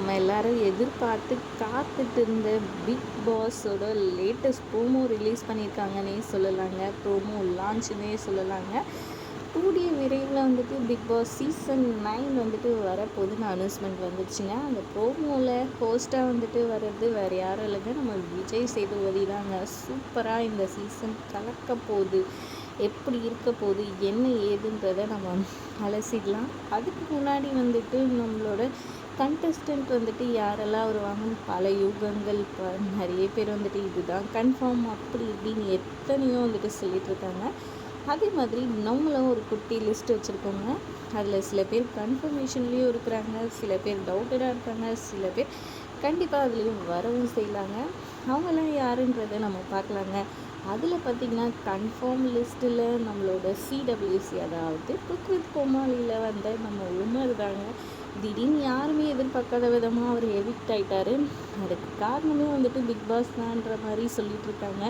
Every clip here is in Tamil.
நம்ம எல்லாரும் எதிர்பார்த்து காத்துட்டு இருந்த பிக் பாஸோட லேட்டஸ்ட் ப்ரோமோ ரிலீஸ் பண்ணியிருக்காங்கன்னே சொல்லலாங்க. ப்ரோமோ லான்ச்சுன்னே சொல்லலாங்க. கூடிய விரைவில் வந்துட்டு பிக் பாஸ் சீசன் நைன் வந்துட்டு வரப்போதுன்னு அனௌன்ஸ்மெண்ட் வந்துச்சுங்க அந்த ப்ரோமோவில் ஹோஸ்ட்டாக வந்துட்டு வர்றது வேறு யாரும் இல்லைங்க. நம்ம விஜய் சேதுபதி தாங்க. சூப்பராக இந்த சீசன் கலக்க போகுது. எப்படி இருக்க போகுது? என்ன ஏதுன்றதை நம்ம அலசிடலாம். அதுக்கு முன்னாடி வந்துட்டு நம்மளோட கண்டஸ்டன்ட் வந்துட்டு யாரெல்லாம் வருவாங்கன்னு பல யுகங்கள் ப நிறைய பேர் வந்துட்டு இதுதான் கன்ஃபார்ம் அப்படி இப்படின்னு எத்தனையோ வந்துட்டு சொல்லிட்டு இருக்காங்க அதே மாதிரி நம்மளும் ஒரு குட்டி லிஸ்ட் வச்சுருக்கோங்க. அதில் சில பேர் கன்ஃபர்மேஷன்லேயும் இருக்கிறாங்க சில பேர் டவுட்டடாக இருக்காங்க சில பேர் கண்டிப்பாக அதுலேயும் வரவும் செய்யலாங்க. அவங்களாம் யாருன்றதை நம்ம பார்க்கலாங்க. அதில் பார்த்திங்கன்னா கன்ஃபார்ம் லிஸ்ட்டில் நம்மளோட சிடபிள்யூசி அதாவது குக் வித் கோமாளியில் வந்த நம்ம உமர் தாங்க. திடீர்னு யாருமே எதிர்பார்க்காத விதமாக அவர் எவிக்ட் ஆகிட்டாரு அதுக்கு காரணமே வந்துட்டு பிக் பாஸ் தான்ற மாதிரி சொல்லிகிட்ருக்காங்க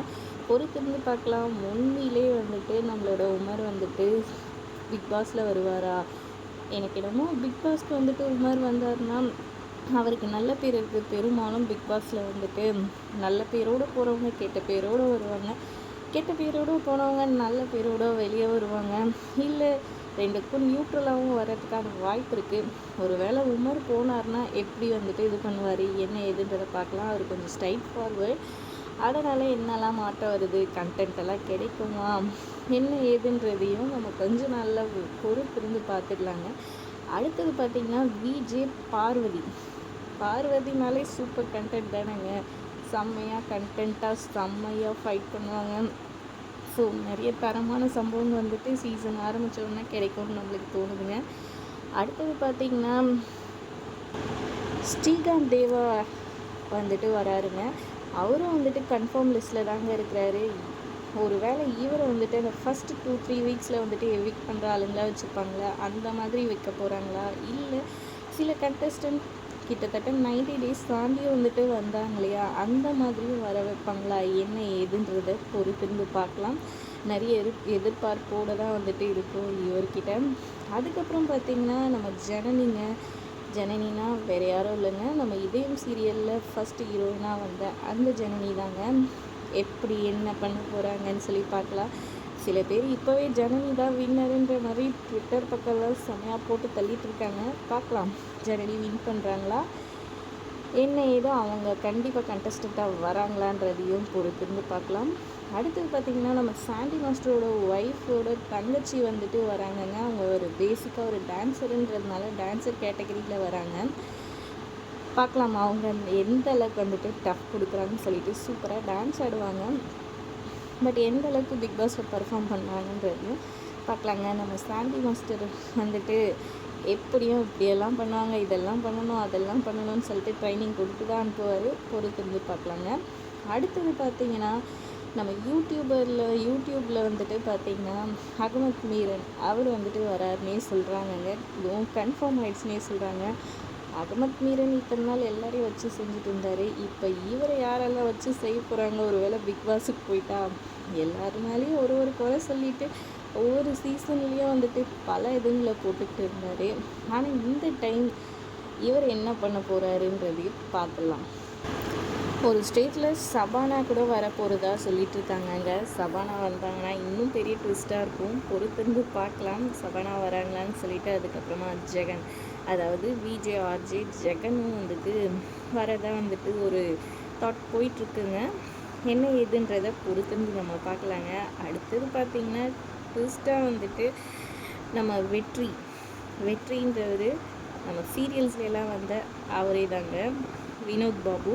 பொறுத்திருந்து பார்க்கலாம். உண்மையிலே வந்துட்டு நம்மளோட உமர் வந்துட்டு பிக் பாஸில் வருவாரா? எனக்கு என்னமோ பிக் பாஸ்க்கு வந்துட்டு உமர் வந்தார்னா அவருக்கு நல்ல பேர் இருக்குது. பெரும்பாலும் பிக் பாஸில் வந்துட்டு நல்ல பேரோடு போகிறவங்க கெட்ட பேரோடு வருவாங்க. கெட்ட பேரோடு போனவங்க நல்ல பேரோடு வெளியே வருவாங்க. இல்லை ரெண்டுக்கும் நியூட்ரலாகவும் வர்றதுக்கான வாய்ப்பு இருக்குது ஒரு வேளை உமர் போனார்னா எப்படி வந்துட்டு இது பண்ணுவார் என்ன ஏதுன்றதை பார்க்கலாம். அவர் கொஞ்சம் ஸ்ட்ரைட் ஃபார்வர்ட் அதனால் என்னெல்லாம் மாற்றம் வருது கண்டென்ட் எல்லாம் கிடைக்குமா என்ன ஏதுன்றதையும் நம்ம கொஞ்சம் நல்லா பொறுத்திருந்து பார்த்துக்கலாங்க. அடுத்தது பார்த்திங்கன்னா விஜே பார்வதி. பார்வதினாலே சூப்பர் கண்டென்ட் தானேங்க. செம்மையாக கண்டென்ட்டாக செம்மையாக ஃபைட் பண்ணுவாங்க. ஸோ நிறைய தரமான சம்பவங்கள் வந்துட்டு சீசன் ஆரம்பித்தோடனே கிடைக்கும்னு நம்மளுக்கு தோணுதுங்க. அடுத்தது பார்த்திங்கன்னா ஸ்ரீகாந்த் தேவா வந்துட்டு வராருங்க. அவரும் வந்துட்டு கன்ஃபார்ம் லிஸ்ட்டில் தாங்க இருக்கிறாரு. ஒரு வேளை இவரை வந்துட்டு அந்த ஃபஸ்ட்டு டூ த்ரீ வீக்ஸில் வந்துட்டு எவிக் பண்ணுற ஆளுங்களாக வச்சுருப்பாங்களா? அந்த மாதிரி வைக்க போகிறாங்களா இல்லை சில கண்டஸ்டன்ட் கிட்டத்தட்ட நைன்டி டேஸ் தாண்டி வந்துட்டு வந்தாங்க இல்லையா அந்த மாதிரியும் வர வைப்பாங்களா? என்ன ஏதுன்றதை பொறுத்திருந்து பார்க்கலாம். நிறைய எதிர் எதிர்பார்ப்போடு தான் வந்துட்டு இருக்கும் இவர்கிட்ட. அதுக்கப்புறம் பார்த்திங்கன்னா நம்ம ஜனனிங்க ஜனனினா வேறு யாரும் இல்லைங்க. நம்ம இதயம் சீரியலில் ஃபஸ்ட்டு ஹீரோயினாக வந்த அந்த ஜனனி தாங்க எப்படி என்ன பண்ண போகிறாங்கன்னு சொல்லி பார்க்கலாம். சில பேர் இப்போவே ஜனனி தான் வின்னருன்ற மாதிரி ட்விட்டர் பக்கம்லாம் செம்மையாக போட்டு தள்ளிட்டு இருக்காங்க. பார்க்கலாம். ஜனனி வின் பண்ணுறாங்களா என்ன ஏதோ அவங்க கண்டிப்பாக கண்டஸ்டண்ட்டாக வராங்களான்றதையும் பொறுத்திருந்து பார்க்கலாம். அடுத்தது பார்த்திங்கன்னா நம்ம சாண்டி மாஸ்டரோட ஒய்ஃபோட தங்கச்சி வந்துட்டு வராங்கங்க. அவங்க ஒரு பேசிக்காக ஒரு டான்ஸருன்றதுனால டான்ஸர் கேட்டகரியில் வராங்க. பார்க்கலாம்? அவங்க எந்த அளவுக்கு வந்துட்டு டஃப் கொடுக்குறாங்கன்னு சொல்லிட்டு சூப்பராக டான்ஸ் ஆடுவாங்க. பட் எந்த அளவுக்கு பிக் பாஸில் பர்ஃபார்ம் பண்ணுறாங்கன்றதையும் பார்க்கலாங்க. நம்ம சாண்டி மாஸ்டர் வந்துட்டு எப்படியும் இப்படியெல்லாம் பண்ணுவாங்க இதெல்லாம் பண்ணணும் அதெல்லாம் பண்ணணும்னு சொல்லிட்டு ட்ரைனிங் கொடுத்து தான் அனுப்புவார். பொறுத்திருந்து பார்க்கலாங்க. அடுத்தது பார்த்திங்கன்னா நம்ம யூடியூபரில் யூடியூப்பில் வந்துட்டு பார்த்திங்கன்னா அகமத் மீரன் அவர் வந்துட்டு வராருன்னே சொல்கிறாங்கங்க இதுவும் கன்ஃபார்ம் ஆயிடுச்சுனே சொல்கிறாங்க அகமத் மீரன் இத்தனை நாள் எல்லாரையும் வச்சு செஞ்சுட்டு இருந்தார். இப்போ இவரை யாரெல்லாம் வச்சு செய்ய போகிறாங்க ஒரு வேளை பிக் பாஸுக்கு போயிட்டா? எல்லாருனாலையும் ஒரு ஒரு குறை சொல்லிட்டு ஒவ்வொரு சீசன்லேயும் வந்துட்டு பல இதுங்களை போட்டுக்கிட்டு இருந்தார். ஆனால் இந்த டைம் இவர் என்ன பண்ண போகிறாருன்றதையும் பார்க்கலாம். ஒரு ஸ்டேட்டில் சபானா கூட வரப்போகிறதா சொல்லிட்டு இருக்காங்கங்க. சபானா வந்தாங்கன்னா இன்னும் பெரிய ட்விஸ்ட்டாக இருக்கும். பொறுத்திருந்து பார்க்கலாம். சபானா வராங்களான்னு சொல்லிட்டு அதுக்கப்புறமா ஜெகன். அதாவது விஜே ஆர்ஜே ஜெகனும் வந்துட்டு வரதான் வந்துட்டு ஒரு தாட் போயிட்டுருக்குங்க. என்ன ஏதுன்றதை பொறுத்திருந்து நம்ம பார்க்கலாங்க. அடுத்தது பார்த்திங்கன்னா ட்விஸ்ட்டாக வந்துட்டு நம்ம வெற்றி. வெற்றின்றவர் நம்ம சீரியல்ஸ்லாம் வந்த அவரே தாங்க. வினோத் பாபு.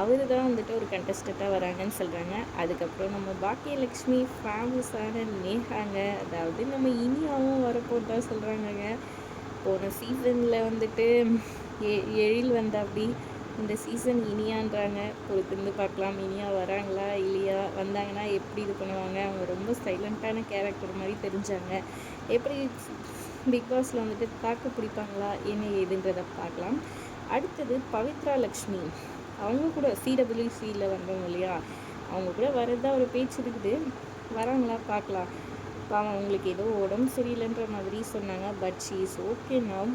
அவர் தான் வந்துட்டு ஒரு கண்டஸ்டண்ட்டாக வராங்கன்னு சொல்கிறாங்க அதுக்கப்புறம் நம்ம பாக்கியலக்ஷ்மி ஃபேமஸான நேஹாங்க. அதாவது நம்ம இனியாவும் வரப்போதா சொல்கிறாங்கங்க போன சீசனில் வந்துட்டு எ எழில் வந்த அப்படி இந்த சீசன் இனியான்றாங்க. பொறுத்திருந்து பார்க்கலாம். இனியா வராங்களா? இல்லையா? வந்தாங்கன்னா எப்படி இது பண்ணுவாங்க? அவங்க ரொம்ப சைலண்ட்டான கேரக்டர் மாதிரி தெரிஞ்சாங்க. எப்படி பிக் பாஸில் வந்துட்டு தாக்கு பிடிப்பாங்களா? என்ன ஏதுன்றதை பார்க்கலாம். அடுத்தது பவித்ரா லக்ஷ்மி. அவங்க கூட சிடபிள்யூசியில் வந்தவங்க இல்லையா? அவங்க கூட வரதான் ஒரு பேச்சு இருக்குது. வராங்களா? பார்க்கலாம். பாவம் அவங்களுக்கு ஏதோ உடம்பு சரியில்லைன்ற மாதிரி சொன்னாங்க. But she is okay now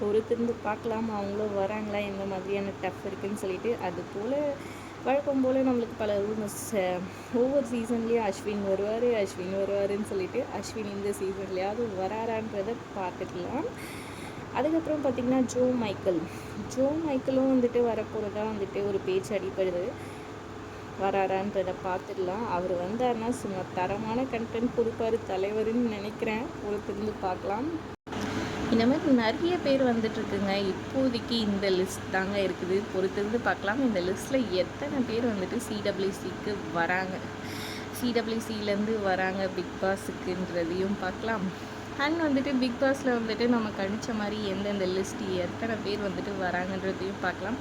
பொறுத்திருந்து பார்க்கலாம்? அவங்களும் வராங்களா? எந்த மாதிரியான டஃப் இருக்குன்னு சொல்லிட்டு அது போல் வழக்கம் போல் நம்மளுக்கு பல ரூமர்ஸ் ஒவ்வொரு சீசன்லேயும் அஸ்வின் வருவார் அஸ்வின் வருவாருன்னு சொல்லிட்டு அஸ்வின் இந்த சீசன்லேயாவது வராரான்றதை பார்த்துக்கலாம். அதுக்கப்புறம் பார்த்திங்கன்னா ஜோ மைக்கேல். ஜோ மைக்கேலும் வந்துட்டு வரப்போகிறதா வந்துட்டு ஒரு பேச்சு அடிப்படுது வராரான்றதை பார்த்துடலாம். அவர் வந்தார்னா சும்மா தரமான கண்டென்ட் கொடுப்பார் தலைவர்னு நினைக்கிறேன். பொறுத்திருந்து பார்க்கலாம். இந்த மாதிரி நிறைய பேர் வந்துட்டுருக்குங்க. இப்போதைக்கு இந்த லிஸ்ட் தாங்க இருக்குது. பொறுத்திருந்து பார்க்கலாம். இந்த லிஸ்ட்டில் எத்தனை பேர் வந்துட்டு சிடபிள்யூசிக்கு வராங்க? சிடபிள்யூசிலேருந்து வராங்க பிக் பாஸுக்குன்றதையும் பார்க்கலாம். அண்ட் வந்துட்டு பிக் பாஸில் வந்துட்டு நம்ம கணிச்ச மாதிரி எந்தெந்த லிஸ்ட் எத்தனை பேர் வந்துட்டு வராங்கன்றதையும் பார்க்கலாம்.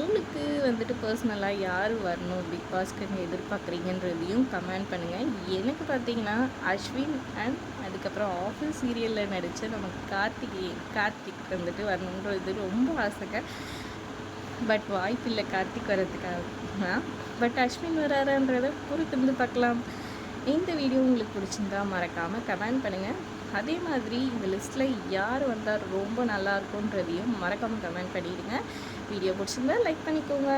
உங்களுக்கு வந்துட்டு பர்சனலாக யார் வரணும் பிக் பாஸ்க்குன்னு எதிர்பார்க்குறீங்கன்றதையும் கமெண்ட் பண்ணுங்கள் எனக்கு பார்த்தீங்கன்னா அஸ்வின் அண்ட் அதுக்கப்புறம் ஆஃபீஸ் சீரியலில் நடித்த நமக்கு கார்த்திகே கார்த்திக் வந்துட்டு வரணுன்றது ரொம்ப ஆசைங்க. பட் வாய்ப்பில்லை கார்த்திக் வர்றதுக்காக. பட் அஸ்வின் வராருன்றதை பொறுத்திருந்து பார்க்கலாம். இந்த வீடியோ உங்களுக்கு பிடிச்சிருந்தா மறக்காமல் கமெண்ட் பண்ணுங்கள் அதே மாதிரி இந்த லிஸ்ட்டில் யார் வந்தால் ரொம்ப நல்லாயிருக்குன்றதையும் மறக்காமல் கமெண்ட் பண்ணிடுங்க. வீடியோ பிடிச்சிருந்தா லைக் பண்ணிக்கோங்க.